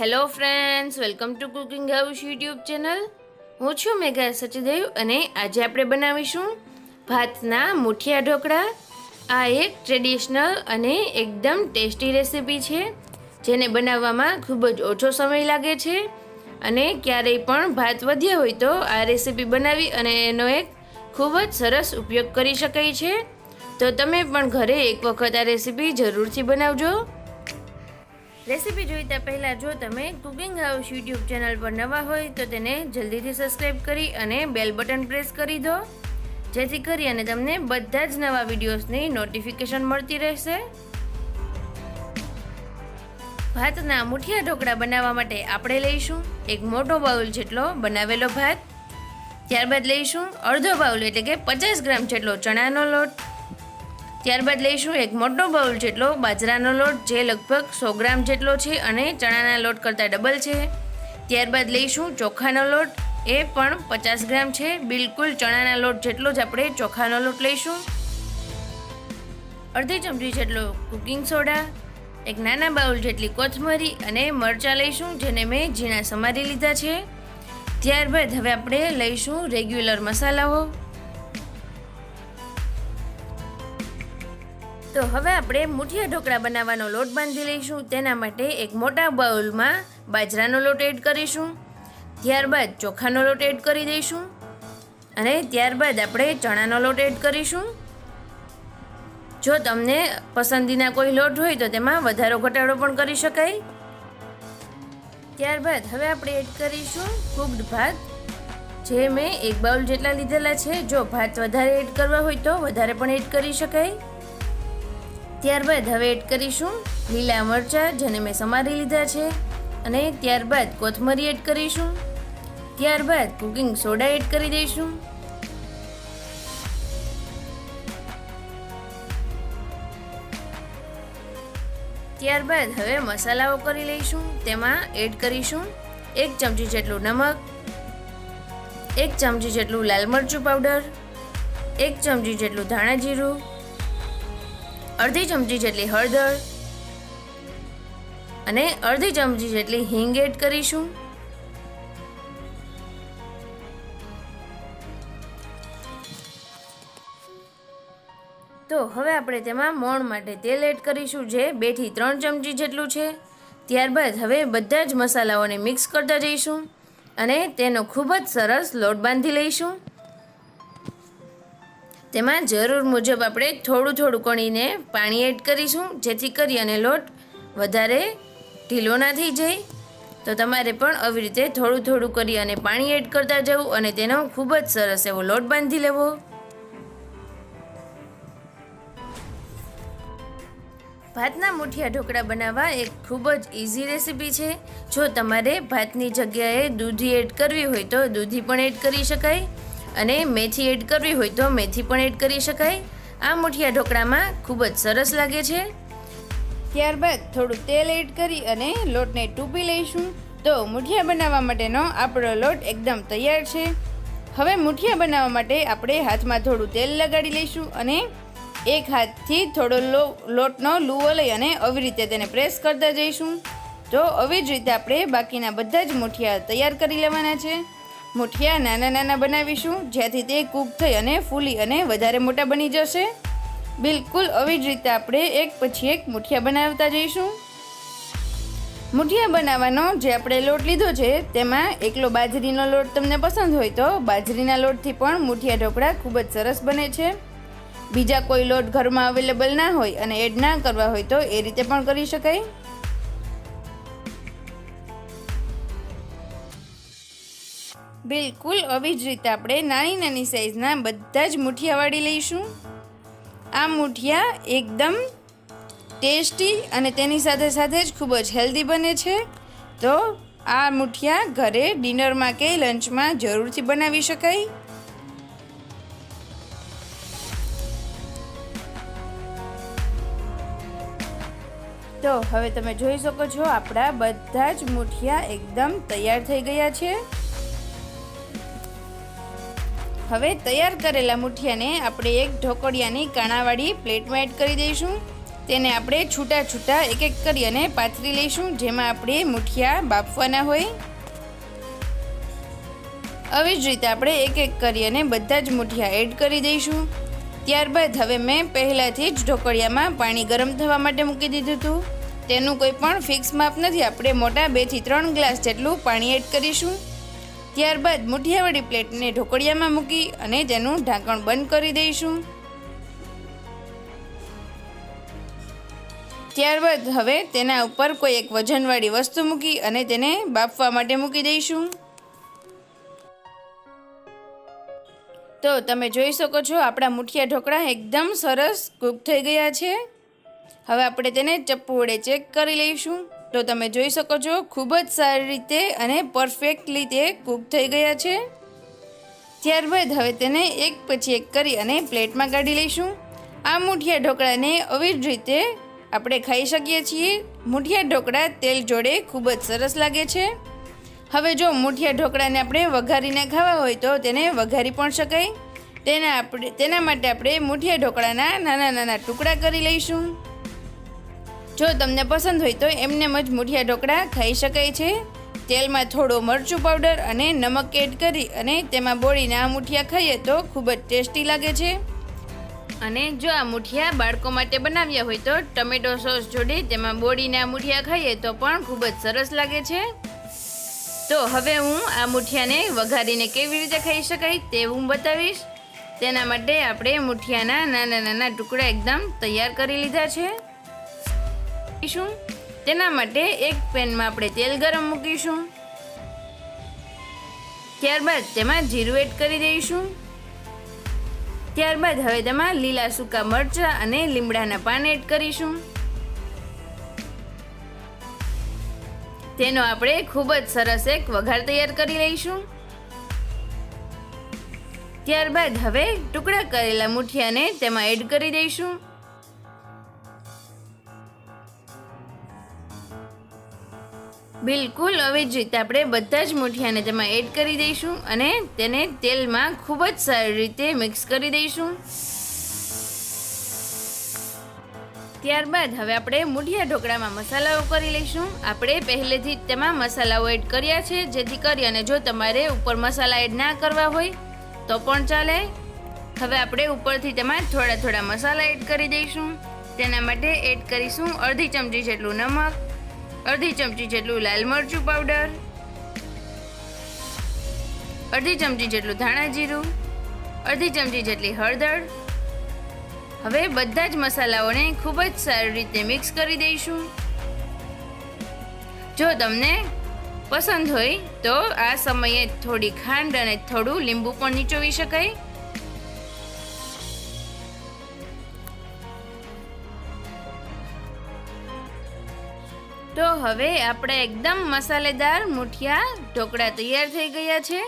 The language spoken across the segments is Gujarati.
Hello friends welcome to Cooking House YouTube channel હું છું મેઘા સચદેવ અને આજે આપણે બનાવીશું ભાતના મુઠિયા ઢોકળા. આ એક ટ્રેડિશનલ અને એકદમ ટેસ્ટી રેસીપી છે, જેને બનાવવામાં ખૂબ જ ઓછો સમય લાગે છે અને ક્યારેય પણ ભાત વધ્યા હોય તો આ રેસીપી બનાવી અને એનો એક ખૂબ જ સરસ ઉપયોગ કરી શકાય છે. તો તમે પણ ઘરે એક વખત આ રેસીપી જરૂરથી બનાવજો. રેસીપી જોઈતા પહેલાં જો તમે કુકિંગ હાઉસ યુટ્યુબ ચેનલ પર નવા હોય તો તેને જલ્દીથી સબસ્ક્રાઈબ કરી અને બેલ બટન પ્રેસ કરી દો. જેથી કરી અને તમને બધા જ નવા વિડીયોઝની નોટિફિકેશન મળતી રહેશે. ભાતના મુઠિયા ઢોકળા બનાવવા માટે આપણે લઈશું એક મોટો બાઉલ જેટલો બનાવેલો ભાત. ત્યારબાદ લઈશું અડધો બાઉલ એટલે કે પચાસ ગ્રામ જેટલો ચણાનો લોટ. ત્યારબાદ લઈશું એક મોટો બાઉલ જેટલો, બાજરાનો લોટ જે લગભગ સો ગ્રામ જેટલો છે અને ચણાના લોટ કરતાં ડબલ છે. ત્યારબાદ લઈશું ચોખાનો લોટ, એ પણ પચાસ ગ્રામ છે. બિલકુલ ચણાના લોટ જેટલો જ આપણે ચોખાનો લોટ લઈશું. અડધી ચમચી જેટલો કુકિંગ સોડા એક નાના બાઉલ જેટલી કોથમરી અને મરચાં લઈશું, જેને મેં ઝીણા સમારી લીધા છે. ત્યારબાદ હવે આપણે લઈશું રેગ્યુલર મસાલાઓ. તો હવે આપણે મુઠિયા ઢોકળા બનાવવાનો લોટ બાંધી લઈશું. તેના માટે એક મોટા બાઉલમાં બાજરાનો લોટ એડ કરીશું. ત્યારબાદ ચોખાનો લોટ એડ કરી દઈશું. અને ત્યારબાદ આપણે ચણાનો લોટ એડ કરીશું. જો તમને પસંદીના કોઈ લોટ હોય તો તેમાં વધારો ઘટાડો પણ કરી શકાય. ત્યારબાદ હવે આપણે એડ કરીશું કુકડ ભાત. જે મેં એક બાઉલ જેટલા લીધેલા છે. જો ભાત વધારે એડ કરવા હોય તો વધારે પણ એડ કરી શકાય. ત્યારબાદ હવે એડ કરીશું લીલા મરચાં, જેને મેં સમારી લીધા છે. અને ત્યારબાદ કોથમરી એડ કરીશું. ત્યારબાદ કુકિંગ સોડા એડ કરી દઈશું. ત્યારબાદ હવે મસાલાઓ કરી લઈશું. તેમાં એડ કરીશું એક ચમચી જેટલું નમક, એક ચમચી જેટલું લાલ મરચું પાવડર, એક ચમચી જેટલું ધાણા જીરું અડધી ચમચી જેટલી હળદર અને અડધી ચમચી જેટલી હિંગ એડ કરીશું. તો હવે આપણે તેમાં મોણ માટે તેલ એડ કરીશું જે બેથી ત્રણ ચમચી જેટલું છે. ત્યારબાદ હવે બધા જ મસાલાઓને મિક્સ કરતા જઈશું અને તેનો ખૂબ જ સરસ લોટ બાંધી લઈશું. તેમાં જરૂર મુજબ આપણે થોડું થોડું કણીને પાણી એડ કરીશું, જેથી કરી અને લોટ વધારે ઢીલો ના થઈ જાય. તો તમારે પણ આવી રીતે થોડું થોડું કરી અને પાણી એડ કરતા જવું અને તેનો ખૂબ જ સરસ એવો લોટ બાંધી લેવો. ભાતના મુઠિયા ઢોકળા બનાવવા એક ખૂબ જ ઇઝી રેસીપી છે. જો તમારે ભાતની જગ્યાએ દૂધી એડ કરવી હોય તો દૂધી પણ એડ કરી શકાય. અને મેથી એડ કરવી હોય તો મેથી પણ એડ કરી શકાય. આ મુઠિયા ઢોકળામાં ખૂબ જ સરસ લાગે છે. ત્યારબાદ થોડું તેલ એડ કરી અને લોટને ટૂપી લઈશું. તો મુઠિયા બનાવવા માટેનો આપણો લોટ એકદમ તૈયાર છે. હવે મુઠિયા બનાવવા માટે આપણે હાથમાં થોડું તેલ લગાડી લઈશું અને એક હાથથી થોડો લો, લોટનો લૂવો લઈ અને આવી રીતે તેને પ્રેસ કરતા જઈશું. તો આવી જ રીતે આપણે બાકીના બધા જ મુઠિયા તૈયાર કરી લેવાના છે. મુઠિયા નાના નાના બનાવીશું જ્યાંથી તે કૂક થઈ અને ફૂલી અને વધારે મોટા બની જશે. બિલકુલ આવી જ રીતે આપણે એક પછી એક મુઠિયા બનાવતા જઈશું. મુઠિયા બનાવવાનો જે આપણે લોટ લીધો છે, તેમાં એકલો બાજરીનો લોટ તમને પસંદ હોય તો બાજરીના લોટથી પણ મુઠિયા ઢોકળા ખૂબ જ સરસ બને છે. બીજા કોઈ લોટ ઘરમાં અવેલેબલ ના હોય અને એડ ના કરવા હોય તો એ રીતે પણ કરી શકાય. બિલકુલ, આવી જ રીતે આપણે નાની નાની સાઈઝના બધા જ મુઠિયા વાળી લઈશું. આ મુઠિયા એકદમ ટેસ્ટી અને તેની સાથે સાથે જ ખૂબ જ હેલ્ધી બને છે. તો આ મુઠિયા ઘરે ડિનરમાં કે લંચમાં જરૂરથી બનાવી શકાય. તો હવે તમે જોઈ શકો છો, આપણા બધા જ મુઠિયા એકદમ તૈયાર થઈ ગયા છે. હવે તૈયાર કરેલા મુઠિયાને આપણે એક ઢોકળિયાની કાણાવાળી પ્લેટમાં એડ કરી દઈશું. તેને આપણે છૂટા છૂટા એક એક કરી અને પાથરી લઈશું, જેમાં આપણે મુઠિયા બાફવાના હોય. આવી જ રીતે આપણે એક એક કરી અને બધા જ મુઠિયા એડ કરી દઈશું. ત્યારબાદ હવે મેં પહેલાંથી જ ઢોકળિયામાં પાણી ગરમ થવા માટે મૂકી દીધું હતું. તેનું કોઈ પણ ફિક્સ માપ નથી, આપણે મોટા બેથી ત્રણ ગ્લાસ જેટલું પાણી એડ કરીશું. ત્યારબાદ મુઠિયાવાળી પ્લેટને ઢોકળિયામાં મૂકી અને તેનું ઢાંકણ બંધ કરી દઈશું. ત્યારબાદ હવે તેના ઉપર કોઈ એક વજનવાળી વસ્તુ મૂકી અને તેને બાફવા માટે મૂકી દઈશું. તો તમે જોઈ શકો છો, આપણા મુઠિયા ઢોકળા એકદમ સરસ કૂક થઈ ગયા છે. હવે આપણે તેને ચપ્પુ વડે ચેક કરી લઈશું. તો તમે જોઈ શકો છો, ખૂબ જ સારી રીતે અને પરફેક્ટલી તે કૂક થઈ ગયા છે. ત્યારબાદ હવે તેને એક પછી એક કરી અને પ્લેટમાં કાઢી લઈશું. આ મૂઠિયા ઢોકળાને આવી જ રીતે આપણે ખાઈ શકીએ છીએ. મૂઠિયા ઢોકળા તેલ જોડે ખૂબ જ સરસ લાગે છે. હવે જો મૂઠિયા ઢોકળાને આપણે વઘારીને ખાવા હોય તો તેને વઘારી પણ શકાય. તેના આપણે, તેના માટે આપણે મૂઠિયા ઢોકળાના નાના નાના ટુકડા કરી લઈશું. જો તમને પસંદ હોય તો એમને જ મૂઠિયા ઢોકળા ખાઈ શકાય છે. તેલમાં થોડો મરચું પાવડર અને નમક એડ કરી અને તેમાં બોળીને આ મૂઠિયા ખાઈએ તો ખૂબ જ ટેસ્ટી લાગે છે. અને જો આ મૂઠિયા બાળકો માટે બનાવ્યા હોય તો ટમેટો સોસ જોડે તેમાં બોળીને આ મૂઠિયા ખાઈએ તો પણ ખૂબ જ સરસ લાગે છે. તો હવે હું આ મૂઠિયાને વઘારીને કેવી રીતે ખાઈ શકાય તે હું બતાવીશ. તેના માટે આપણે મૂઠિયાના નાના નાના ટુકડા એકદમ તૈયાર કરી લીધા છે. મૂકીશું તેના માટે એક પેનમાં આપણે તેલ ગરમ મૂકીશું. ત્યારબાદ તેમાં જીરું એડ કરી દઈશું. ત્યારબાદ હવે તેમાં લીલા સૂકા મરચાં અને લીમડાના પાન એડ કરીશું. તેનો આપણે ખૂબ જ સરસ એક વઘાર તૈયાર કરી લઈશું. ત્યારબાદ હવે ટુકડા કરેલા મુઠિયાને તેમાં એડ કરી દઈશું. બિલકુલ, હવે જ રીતે આપણે બધા જ મૂઠિયાને તેમાં એડ કરી દઈશું અને તેને તેલમાં ખૂબ જ સારી રીતે મિક્સ કરી દઈશું. ત્યારબાદ હવે આપણે મૂઠિયા ઢોકળામાં મસાલાઓ કરી લઈશું. આપણે પહેલેથી જ તેમાં મસાલાઓ એડ કર્યા છે, જેથી કરી અને જો તમારે ઉપર મસાલા એડ ના કરવા હોય, તો પણ ચાલે. હવે આપણે ઉપરથી તેમાં થોડા થોડા મસાલા એડ કરી દઈશું. તેના માટે એડ કરીશું અડધી ચમચી જેટલું નમક અડધી ચમચી જેટલું લાલ મરચું પાવડર અડધી ચમચી જેટલું ધાણા જીરું, અડધી ચમચી જેટલી હળદર. હવે બધા જ મસાલાઓને ખૂબ જ સારી રીતે મિક્સ કરી દઈશું. જો તમને પસંદ હોય તો આ સમયે થોડી ખાંડ અને થોડું લીંબુ પણ નીચોવી શકાય. તો હવે આપણે એકદમ મસાલેદાર મુઠિયા ઢોકળા તૈયાર થઈ ગયા છે.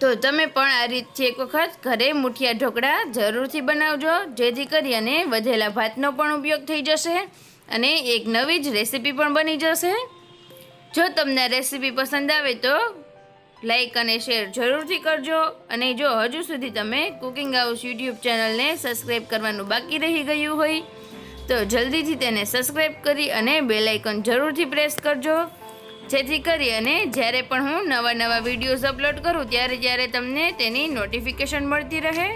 તો તમે પણ આ રીતથી એક વખત ઘરે મુઠિયા ઢોકળા જરૂરથી બનાવજો, જેથી કરી અને વધેલા ભાતનો પણ ઉપયોગ થઈ જશે અને એક નવી જ રેસીપી પણ બની જશે. જો તમને રેસીપી પસંદ આવે તો લાઇક અને શેર જરૂરથી કરજો અને જો હજુ સુધી તમે કુકિંગ હાઉસ યુટ્યુબ ચેનલને સબસ્ક્રાઈબ કરવાનું બાકી રહી ગયું હોય તો જલ્દીથી તેને સબસ્ક્રાઈબ કરી અને બેલ આઇકન જરૂરથી પ્રેસ કરજો. જેથી કરી અને જ્યારે પણ હું નવા નવા વિડીયોઝ અપલોડ કરું, ત્યારે જ્યારે તમને તેની નોટિફિકેશન મળતી રહે.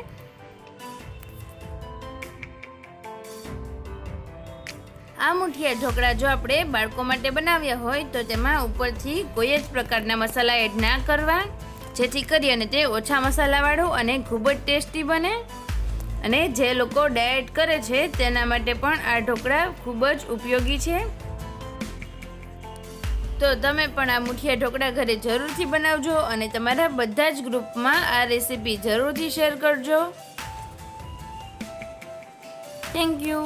આ મુઠિયા ઢોકળા જો આપણે બાળકો માટે બનાવ્યા હોય, તો તેમાં ઉપરથી કોઈ જ પ્રકારના મસાલા એડ ના કરવા. જેથી કરી અને તે ઓછા મસાલાવાળું અને ખૂબ જ ટેસ્ટી બને. અને જે લોકો ડાયટ કરે છે, તેના માટે પણ આ ઢોકળા ખૂબ જ ઉપયોગી છે. તો તમે પણ આ મુઠિયા ઢોકળા ઘરે જરૂરથી બનાવજો અને તમારા બધા જ ગ્રુપમાં આ રેસીપી જરૂરથી શેર કરજો. Thank you